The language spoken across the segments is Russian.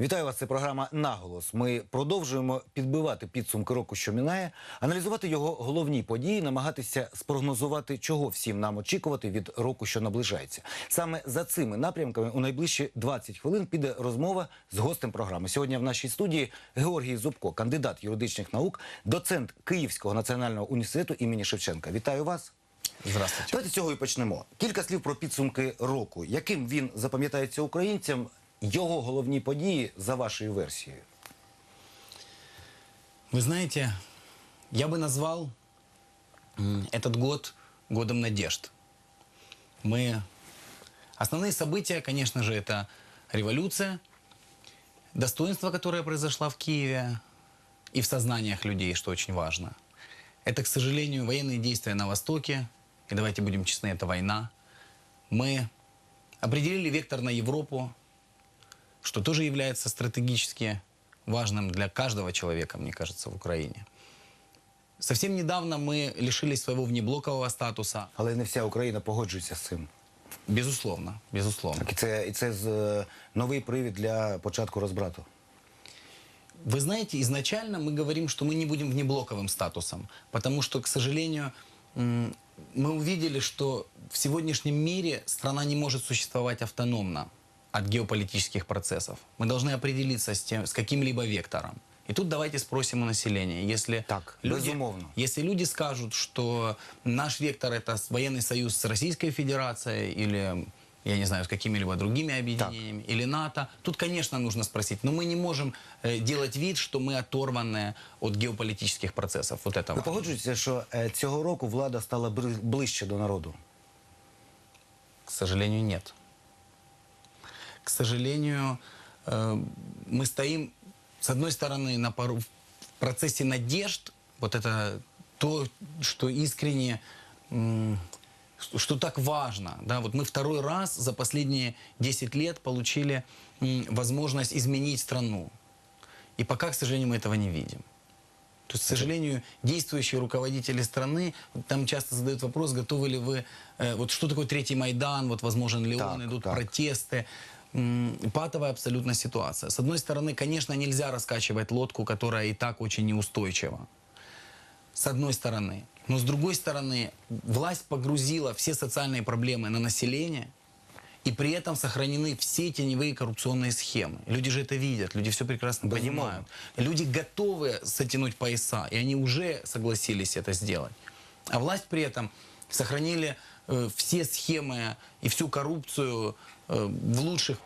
Вітаю вас. Це програма Наголос. Ми продовжуємо підбивати підсумки року, що минає, аналізувати його головні події, намагатися спрогнозувати, чого всім нам очікувати від року, що наближається. Саме за цими напрямками у найближчі 20 хвилин піде розмова з гостем програми. Сьогодні в нашій студії Георгій Зубко, кандидат юридичних наук, доцент Київського національного університету імені Шевченка. Вітаю вас. Здравствуйте. Давайте з цього і почнемо. Кілька слів про підсумки року. Яким він запам'ятається українцям? Його головні події за вашою версією. Вы знаете, я бы назвал м, этот год годом надежд. Мы... Основные события, конечно же, это революция, достоинство, которое произошло в Киеве и в сознаниях людей, что очень важно. Это, к сожалению, военные действия на Востоке, и давайте будем честны, это война. Мы определили вектор на Европу, что тоже является стратегически важным для каждого человека, мне кажется, в Украине. Совсем недавно мы лишились своего внеблокового статуса. Але не вся Україна погоджується з цим. Безусловно, безусловно. Так, і це, і це з, е, новий привід для початку розбрату. Вы знаете, изначально мы говорим, что мы не будем внеблоковым статусом, потому что, к сожалению, м, мы увидели, что в сегодняшнем мире страна не может существовать автономно От геополитических процессов. Мы должны определиться с, тем, с каким-либо вектором. И тут давайте спросим у населения, если Так, люди, безумовно. если люди скажут, что наш вектор это военный союз с Российской Федерацией или я не знаю, с какими-либо другими объединениями, или НАТО. Тут, конечно, нужно спросить, но мы не можем э, делать вид, что мы оторваны от геополитических процессов. Вот это Ви погоджуєтеся, що цього року влада стала ближче до народу? К сожалению, нет. К сожалению, э, мы стоим, с одной стороны, на пару, в процессе надежд, вот это то, что искренне, что, так важно. Да? Вот мы второй раз за последние 10 лет получили возможность изменить страну. И пока, к сожалению, мы этого не видим. То есть, к сожалению, действующие руководители страны, там часто задают вопрос, готовы ли вы, э, вот что такое третий Майдан, вот возможен ли Так, он, идут так. протесты. Патовая абсолютно ситуация. С одной стороны, конечно, нельзя раскачивать лодку, которая и так очень неустойчива. С одной стороны. Но с другой стороны, власть погрузила все социальные проблемы на население, и при этом сохранены все теневые коррупционные схемы. Люди же это видят, люди все прекрасно Безумовно. понимают. Люди готовы затянуть пояса, и они уже согласились это сделать. А власть при этом сохранили все схемы и всю коррупцию э, в лучших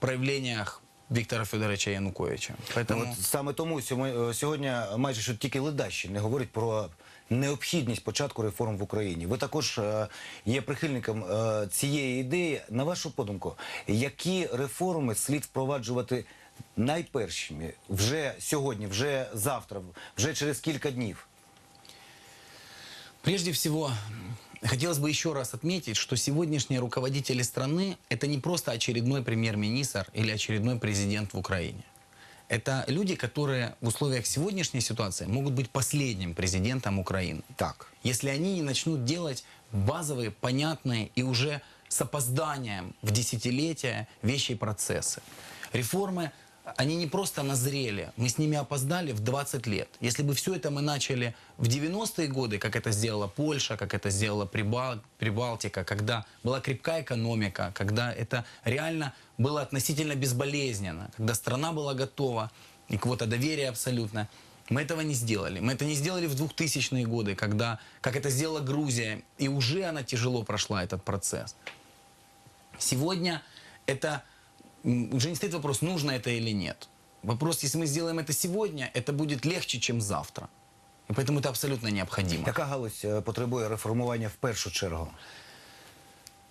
проявлениях Виктора Федоровича Януковича. Поэтому... Ну, От саме тому сьомо- е, сьогодні майже що тільки ледащі не говорять про необхідність початку реформ в Україні. Ви також е, є прихильником е, цієї ідеї. На вашу подумку, які реформи слід впроваджувати найпершими вже сьогодні, вже завтра, вже через кілька днів? Прежде всего, хотелось бы еще раз отметить, что сегодняшние руководители страны – это не просто очередной премьер-министр или очередной президент в Украине. Это люди, которые в условиях сегодняшней ситуации могут быть последним президентом Украины. Так. Если они не начнут делать базовые, понятные и уже с опозданием в десятилетия вещи и процессы. Реформы, они не просто назрели, мы с ними опоздали в 20 лет. Если бы все это мы начали в 90-е годы, как это сделала Польша, как это сделала Прибал- Прибалтика, когда была крепкая экономика, когда это реально было относительно безболезненно, когда страна была готова и квота доверия абсолютно, мы этого не сделали. Мы это не сделали в 2000-е годы, когда, как это сделала Грузия, и уже она тяжело прошла этот процесс. Сегодня это уже не стоит вопрос, нужно это или нет. Вопрос, если мы сделаем это сегодня, это будет легче, чем завтра. И поэтому это абсолютно необходимо. Яка галузь потребує реформування в першу чергу?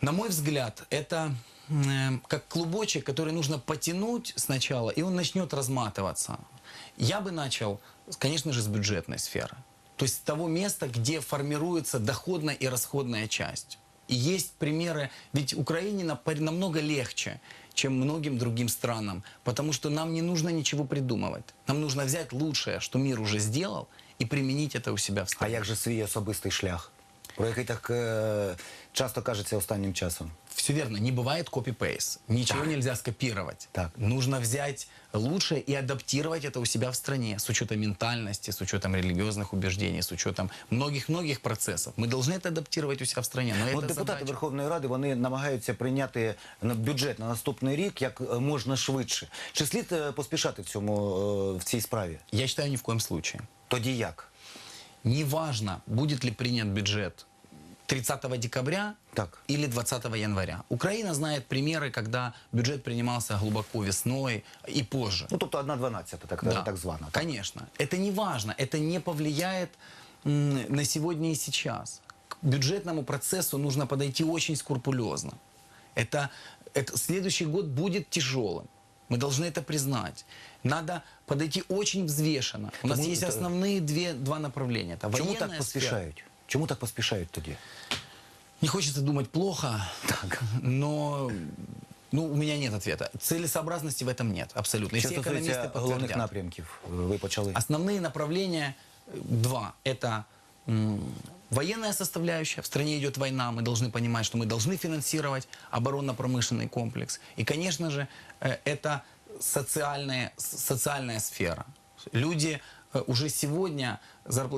На мой взгляд, это м, как клубочек, который нужно потянуть сначала, и он начнет разматываться. Я бы начал, конечно же, с бюджетной сферы. То есть с того места, где формируется доходная и расходная часть. И есть примеры, ведь Украине намного легче, чем многим другим странам, потому что нам не нужно ничего придумывать. Нам нужно взять лучшее, что мир уже сделал, и применить это у себя в А стране. як же свій особистий шлях? про який так е, часто кажеться останнім часом. Все верно, не бывает копи-пейст. Ничего нельзя скопировать. Так. Нужно взять лучшее и адаптировать это у себя в стране с учетом ментальности, с учетом религиозных убеждений, с учетом многих-многих процессов. Мы должны это адаптировать у себя в стране. Но От это депутати задача. Верховної Ради вони намагаються прийняти на- бюджет на наступний рік як е, можна швидше. Чи слід е, поспішати в цьому е, в цій справі? Я считаю, ни в коем случае. Тоді як? Неважно, будет ли принят бюджет 30 декабря Так. или 20 января. Украина знает примеры, когда бюджет принимался глубоко весной и позже. Ну тобто одна дванадцята, так, Да, так звана. так? Конечно. Это не важно. Это не повлияет на сегодня и сейчас. К бюджетному процессу нужно подойти очень скрупулезно. Это, это, следующий год будет тяжелым. Мы должны это признать. Надо подойти очень взвешенно. У нас Тому есть это- основные две, два направления. Это Чому военная так сфера. поспішають? Чому так поспішають тоді? Не хочется думать плохо, но ну, у меня нет ответа. Целесообразности в этом нет, абсолютно. И Що все стосується экономисты головних подтвердят. напрямків, е, ви почали. Основные направления э, два. Это м, военная составляющая. В стране идет война. Мы должны понимать, что мы должны финансировать оборонно-промышленный комплекс. И, конечно же, э, это социальная, социальная сфера. Люди э, уже сегодня,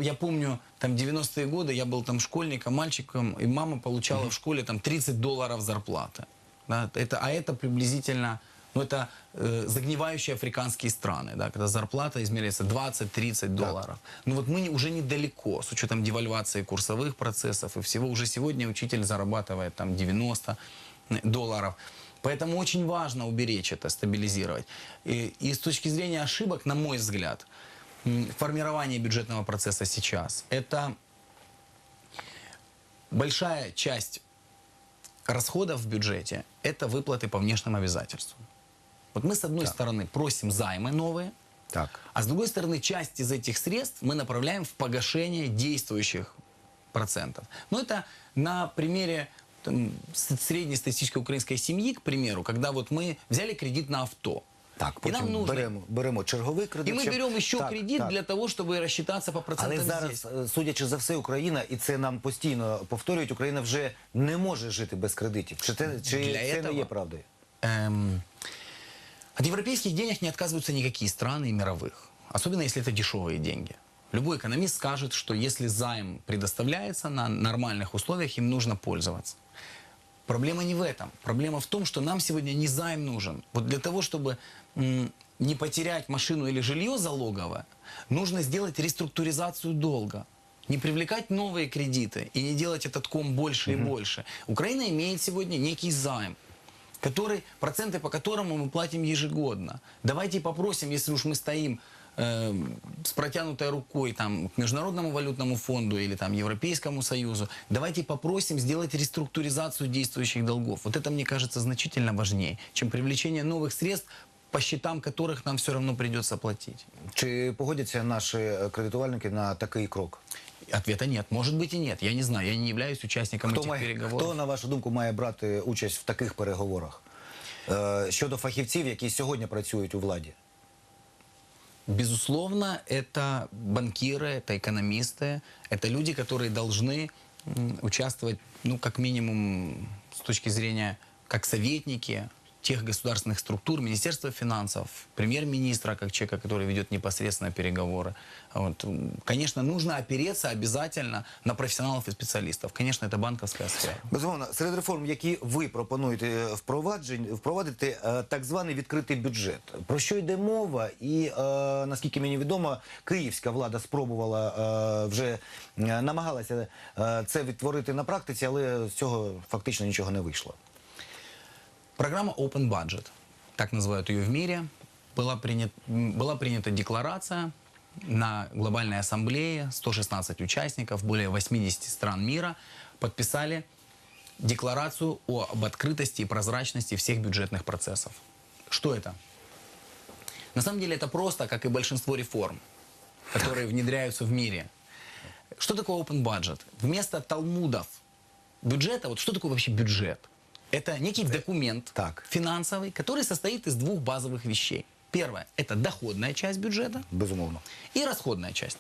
я помню, там 90-е годы, я был там школьником, мальчиком, и мама получала в школе там 30 долларов зарплаты. Да, это, а это приблизительно, ну это э, загнивающие африканские страны, да, когда зарплата измеряется 20-30 долларов. Ну вот мы не- уже недалеко, с учетом девальвации курсовых процессов и всего. Уже сегодня учитель зарабатывает там 90 долларов. Поэтому очень важно уберечь это, стабилизировать. И, и с точки зрения ошибок, на мой взгляд, формирование бюджетного процесса сейчас, это большая часть расходов в бюджете – это выплаты по внешним обязательствам. Вот мы, с одной стороны, просим займы новые, Так. а с другой стороны, часть из этих средств мы направляем в погашение действующих процентов. Но это на примере там, с- среднестатистической украинской семьи, к примеру, когда вот мы взяли кредит на авто. Так, и потім нам нужно... беремо, беремо черговий И кредит. мы щоб- берем еще Так, кредит так. для того, чтобы рассчитаться по процентам Але здесь. зараз, е, судячи за все, Україна, і це нам постійно повторюють, Україна вже не може жити без кредитів. Чи це, чи Для це не этого- є правдою? Эм, от европейских денег не отказываются никакие страны и мировых. Особенно, если это дешевые деньги. Любой экономист скажет, что если займ предоставляется на нормальных условиях, им нужно пользоваться. Проблема не в этом. Проблема в том, что нам сегодня не займ нужен. Вот для того, чтобы не потерять машину или жилье залоговое, нужно сделать реструктуризацию долга. Не привлекать новые кредиты и не делать этот ком больше и больше. Украина имеет сегодня некий займ который, проценты по которому мы платим ежегодно. Давайте попросим, если уж мы стоим э, с протянутой рукой там, к Международному валютному фонду или там, Европейскому Союзу, давайте попросим сделать реструктуризацию действующих долгов. Вот это, мне кажется, значительно важнее, чем привлечение новых средств, по счетам которых нам все равно придется платить. Чи погодяться наші е, кредитувальники на такий крок? Ответа нет. Может быть и нет. Я не знаю. Я не являюсь участником Хто, этих має, переговоров. хто, на вашу думку, має брати участь в таких переговорах? Е, щодо фахівців, які сьогодні працюють у владі? Безусловно, это банкиры, это экономисты, это люди, которые должны м, участвовать, ну, как минимум, с точки зрения, как советники тех государственных структур, Министерства финансов, премьер-министра, как человека, который ведет непосредственно переговоры. Вот. М, Конечно, нужно опереться обязательно на профессионалов и специалистов. Конечно, это банковская сфера. Безумовно, серед реформ, які ви пропонуєте е, впроваджень- впровадити, е, так званий відкритий бюджет. Про що йде мова? І е, наскільки мені відомо, київська влада спробувала е, вже е, намагалася е, це відтворити на практиці, але з цього фактично нічого не вийшло. Программа Open Budget, так называют ее в мире, была, принят, была принята декларация на глобальной ассамблее, 116 участников, более 80 стран мира подписали декларацию об открытости и прозрачности всех бюджетных процессов. Что это? На самом деле это просто, как и большинство реформ, которые внедряются в мире. Что такое open budget? Вместо талмудов бюджета, вот что такое вообще бюджет? Это некий документ Так. финансовый, который состоит из двух базовых вещей. Первое – это доходная часть бюджета Безумовно. и расходная часть.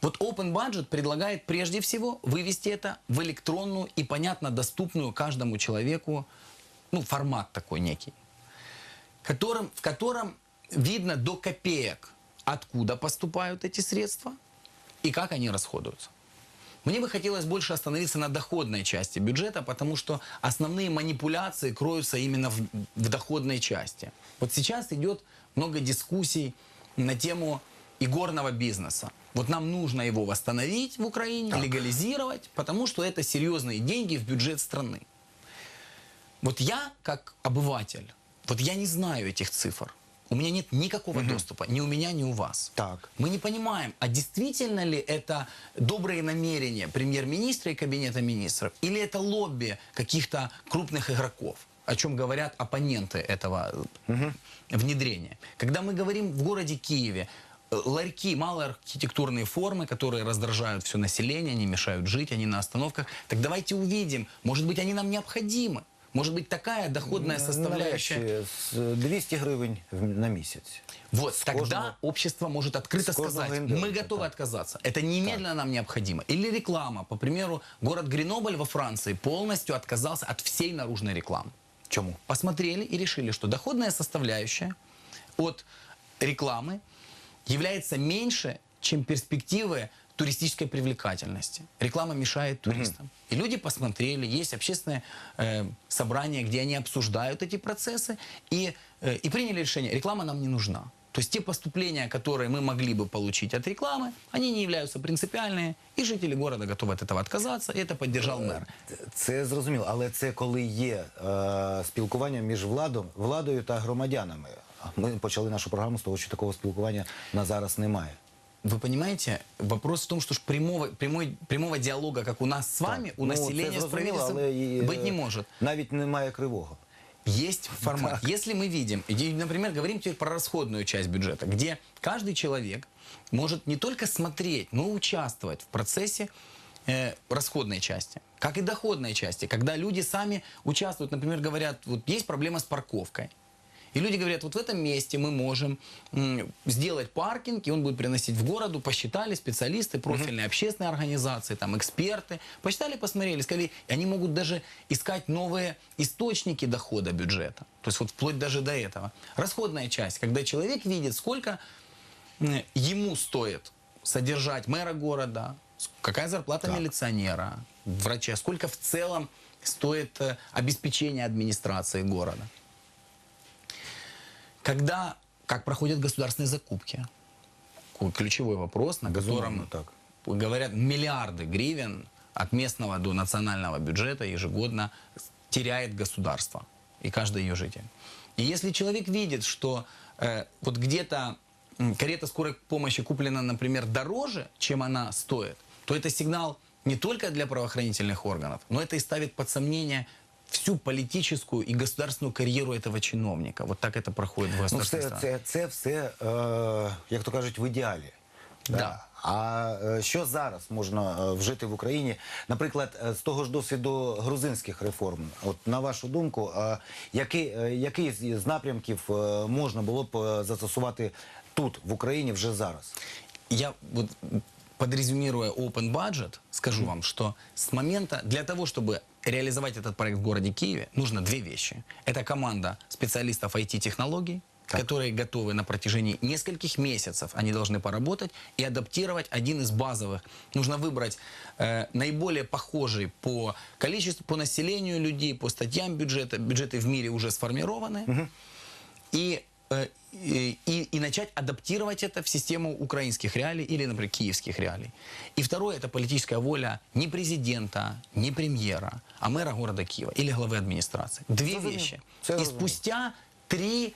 Вот Open Budget предлагает прежде всего вывести это в электронную и понятно доступную каждому человеку, ну, формат такой некий, которым, в котором видно до копеек, откуда поступают эти средства и как они расходуются. Мне бы хотелось больше остановиться на доходной части бюджета, потому что основные манипуляции кроются именно в, в доходной части. Вот сейчас идет много дискуссий на тему игорного бизнеса. Вот нам нужно его восстановить в Украине, легализировать, потому что это серьезные деньги в бюджет страны. Вот я, как обыватель, вот я не знаю этих цифр. У меня нет никакого доступа, ни у меня, ни у вас. Так. Мы не понимаем, а действительно ли это добрые намерения премьер-министра и кабинета министров, или это лобби каких-то крупных игроков, о чем говорят оппоненты этого э, внедрения. Когда мы говорим в городе Киеве, э, ларьки, малые архитектурные формы, которые раздражают все население, они мешают жить, они на остановках, так давайте увидим, может быть, они нам необходимы. Может быть, такая доходная составляющая. Нарешті, з 200 гривень в- на місяць. Вот, С тогда кожного- общество может открыто сказать, мы готовы так. отказаться. Это немедленно нам необходимо. Или реклама. По примеру, город Гренобль во Франции полностью отказался от всей наружной рекламы. Чому? Посмотрели и решили, что доходная составляющая от рекламы является меньше, чем перспективы туристической привлекательности. Реклама мешает туристам. И люди посмотрели, есть общественное э, собрание, где они обсуждают эти процессы и, э, и приняли решение, реклама нам не нужна. То есть те поступления, которые мы могли бы получить от рекламы, они не являются принципиальные, и жители города готовы от этого отказаться, и это поддержал мэр. Це зрозуміло, але це коли є е, спілкування між владом, владою та громадянами. А Ми почали нашу програму з того, що такого спілкування на зараз немає. Вы понимаете, вопрос в том, что ж прямого, прямой, прямого диалога, как у нас с вами, Так, у ну, це населения с зрозуміло, правительством, але і, е, быть не может. Навіть немає кривого. Есть формат. Если мы видим, и, например, говорим теперь про расходную часть бюджета, где каждый человек может не только смотреть, но и участвовать в процессе э, расходной части, как и доходной части, когда люди сами участвуют, например, говорят, вот есть проблема с парковкой. И люди говорят, вот в этом месте мы можем сделать паркинг, и он будет приносить в городу, посчитали специалисты, профильные общественные организации, там эксперты, посчитали, посмотрели, сказали, и они могут даже искать новые источники дохода бюджета. То есть вот вплоть даже до этого. Расходная часть, когда человек видит, сколько ему стоит содержать мэра города, какая зарплата Так. милиционера, врача, сколько в целом стоит э, обеспечение администрации города. Когда, как проходят государственные закупки? Ку- Ключевой вопрос, на котором так. говорят миллиарды гривен от местного до национального бюджета ежегодно теряет государство и каждый ее житель. И если человек видит, что э, вот где-то карета скорой помощи куплена, например, дороже, чем она стоит, то это сигнал не только для правоохранительных органов, но это и ставит под сомнение всю политическую и государственную карьеру этого чиновника. Вот так это проходит в Ну, государственных все, странах. це, це все, е, як то кажуть, в ідеалі. Да. А е, що зараз можна е, вжити в Україні? Наприклад, е, з того ж досвіду грузинських реформ. От на вашу думку, е, який, е, який з з напрямків е, можна було б е, застосувати тут, в Україні, вже зараз? Я вот подрезюмируя Open Budget, скажу вам, что с момента, для того, чтобы реализовать этот проект в городе Киеве, нужно две вещи. Это команда специалистов IT-технологий, которые готовы на протяжении нескольких месяцев, они должны поработать и адаптировать один из базовых. Нужно выбрать э, наиболее похожий по количеству, по населению людей, по статьям бюджета. Бюджеты в мире уже сформированы э, и, и- и начать адаптировать это в систему украинских реалий или, например, киевских реалий. И второе – это политическая воля не президента, не премьера, а мэра города Киева или главы администрации. Две Зрозуміло. вещи. Це И зрозуміло. спустя три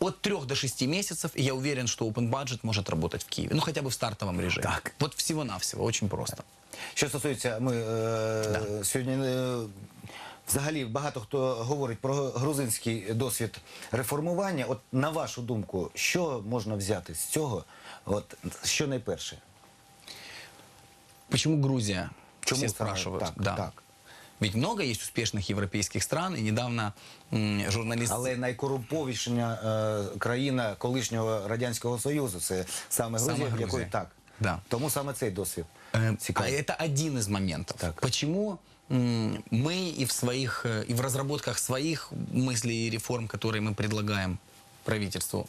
от трех до шести месяцев я уверен, что Open Budget может работать в Киеве. Ну, хотя бы в стартовом режиме. Так. Вот всего-навсего, очень просто. Що стосується, ми е, сьогодні е, взагалі багато хто говорить про грузинський досвід реформування. От на вашу думку, що можна взяти з цього? От що найперше? Почему Грузия? Чему Все сразу? спрашивают. Так, да. так. Ведь много есть успешных европейских стран, и недавно м, журналист... Але найкорумповіша е, країна колишнього радянського союзу це саме Саме Грузія, в Грузія. якої так. Да. Тому саме цей досвід Э, А цікавий. это один из моментов. Так. Почему м, мы и в своих э, и в разработках своих мыслей и реформ, которые мы предлагаем правительству,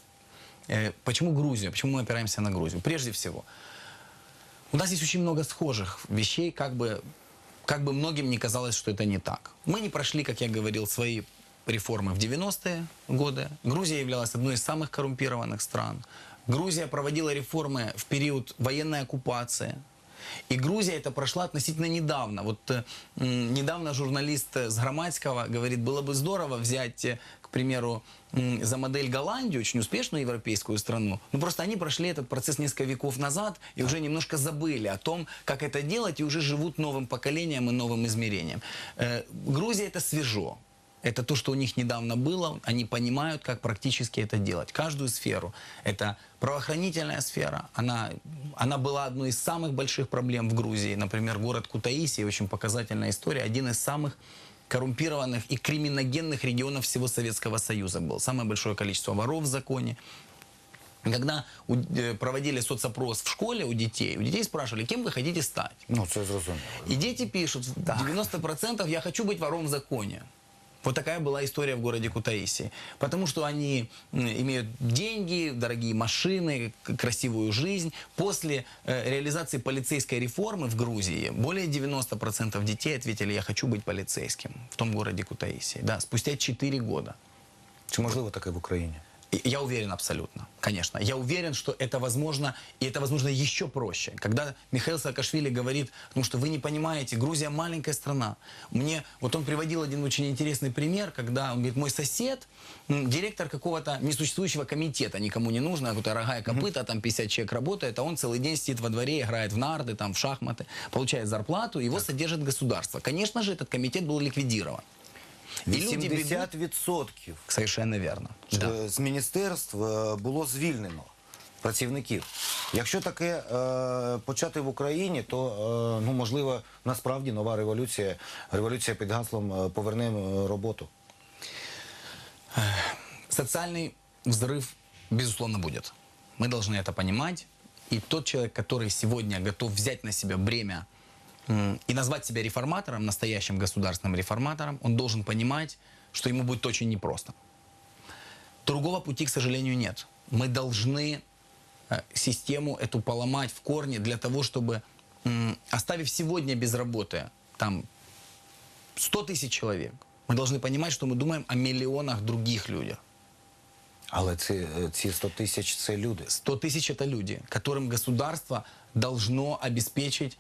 э, почему Грузия? Почему мы опираемся на Грузию? Прежде всего, у нас есть очень много схожих вещей, как бы, как бы многим не казалось, что это не так. Мы не прошли, как я говорил, свои реформы в 90-е годы. Грузия являлась одной из самых коррумпированных стран. Грузия проводила реформы в период военной оккупации. И Грузия это прошла относительно недавно. Вот э, недавно журналист э, с Громадского говорит, было бы здорово взять, э, к примеру, за модель Голландию, очень успешную европейскую страну. Ну просто они прошли этот процесс несколько веков назад и уже немножко забыли о том, как это делать, и уже живут новым поколением и новым измерением. Грузия это свежо. Это то, что у них недавно было. Они понимают, как практически это делать. Каждую сферу. Это правоохранительная сфера. Она, она была одной из самых больших проблем в Грузии. Например, город Кутаиси, очень показательная история, один из самых коррумпированных и криминогенных регионов всего Советского Союза был. Самое большое количество воров в законе. Когда э, проводили соцопрос в школе у детей, у детей спрашивали, кем вы хотите стать. Ну, це зрозуміло. И дети пишут, 90% я хочу быть вором в законе. Вот такая была история в городе Кутаиси. Потому что они имеют деньги, дорогие машины, красивую жизнь. После э, реализации полицейской реформы в Грузии более 90% детей ответили, я хочу быть полицейским в том городе Кутаиси. Да, спустя 4 года. Чи можливо таке в Україні? Я уверен абсолютно, конечно. Я уверен, что это возможно, и это возможно еще проще. Когда Михаил Саакашвили говорит, потому что вы не понимаете, Грузия маленькая страна. Мне, вот он приводил один очень интересный пример, когда он говорит, мой сосед, директор какого-то несуществующего комитета, никому не нужно, какая-то рога и копыта, там 50 человек работает, а он целый день сидит во дворе, играет в нарды, там, в шахматы, получает зарплату, его содержит государство. Конечно же, этот комитет был ликвидирован. И люди бегут... 80% Совершенно верно. Да. е, з міністерств е, було звільнено працівників. Якщо таке е, почати в Україні, то е, ну можливо насправді нова революція, революція під гаслом е, повернемо е, роботу. Социальный взрыв, безусловно, будет. Мы должны это понимать. И тот человек, который сегодня готов взять на себя бремя м, и назвать себя реформатором, настоящим государственным реформатором, он должен понимать, что ему будет очень непросто. Другого пути, к сожалению, нет. Мы должны э, систему эту поломать в корне для того, чтобы, оставив сегодня без работы там 100 тысяч человек, мы должны понимать, что мы думаем о миллионах других людях. Але ці, ці 100 тисяч це люди. 100 тысяч это люди, которым государство должно обеспечить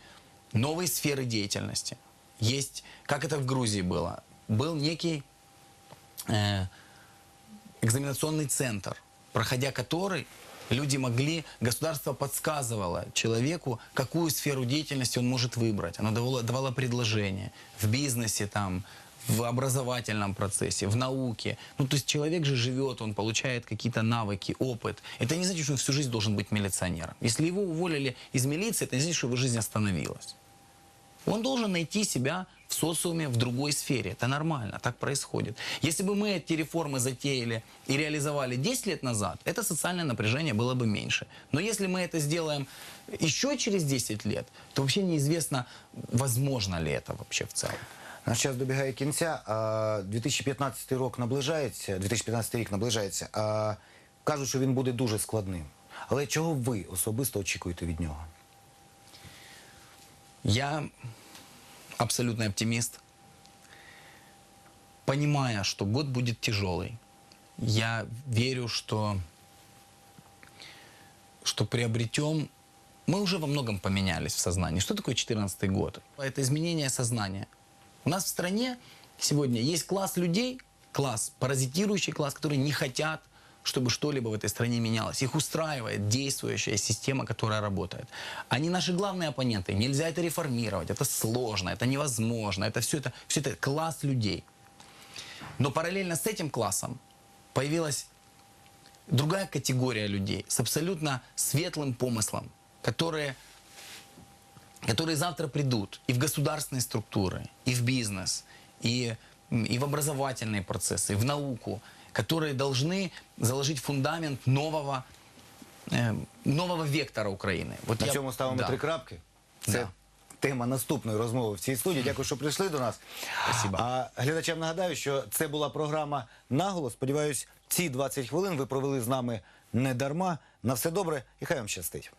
новые сферы деятельности. Есть, как это в Грузии было, был некий э, экзаменационный центр, проходя который люди могли, государство подсказывало человеку, какую сферу деятельности он может выбрать. Оно давало, давало предложение в бизнесе, там, в образовательном процессе, в науке. Ну, то есть человек же живет, он получает какие-то навыки, опыт. Это не значит, что он всю жизнь должен быть милиционером. Если его уволили из милиции, это не значит, что его жизнь остановилась. Он должен найти себя в социуме, в другой сфере. Это нормально, так происходит. Если бы мы эти реформы затеяли и реализовали 10 лет назад, это социальное напряжение было бы меньше. Но если мы это сделаем еще через 10 лет, то вообще неизвестно, возможно ли это вообще в целом. Наш час добігає кінця. А 2015 рік наближається. 2015 рік наближається. А кажуть, що він буде дуже складним. Але чого ви особисто очікуєте від нього? Я абсолютный оптимист. Понимая, что год будет тяжелый, я верю, что, что приобретем... Мы уже во многом поменялись в сознании. Что такое 2014 год? Это изменение сознания. У нас в стране сегодня есть класс людей, класс, паразитирующий класс, которые не хотят, чтобы что-либо в этой стране менялось. Их устраивает действующая система, которая работает. Они наши главные оппоненты. Нельзя это реформировать. Это сложно, это невозможно. Это все это, все это класс людей. Но параллельно с этим классом появилась другая категория людей с абсолютно светлым помыслом, которые, которые завтра придут и в государственные структуры, и в бизнес, и, и в образовательные процессы, и в науку, которые должны заложить фундамент нового э, нового вектора Украины. Вот На я- цьому ставимо да. три крапки. Це Да. тема наступної розмови в цій студії. Дякую, що прийшли до нас. Спасибо. А глядачам нагадаю, що це була програма Наголос. Сподіваюсь, ці 20 хвилин ви провели з нами не дарма. На все добре і хай вам щастить.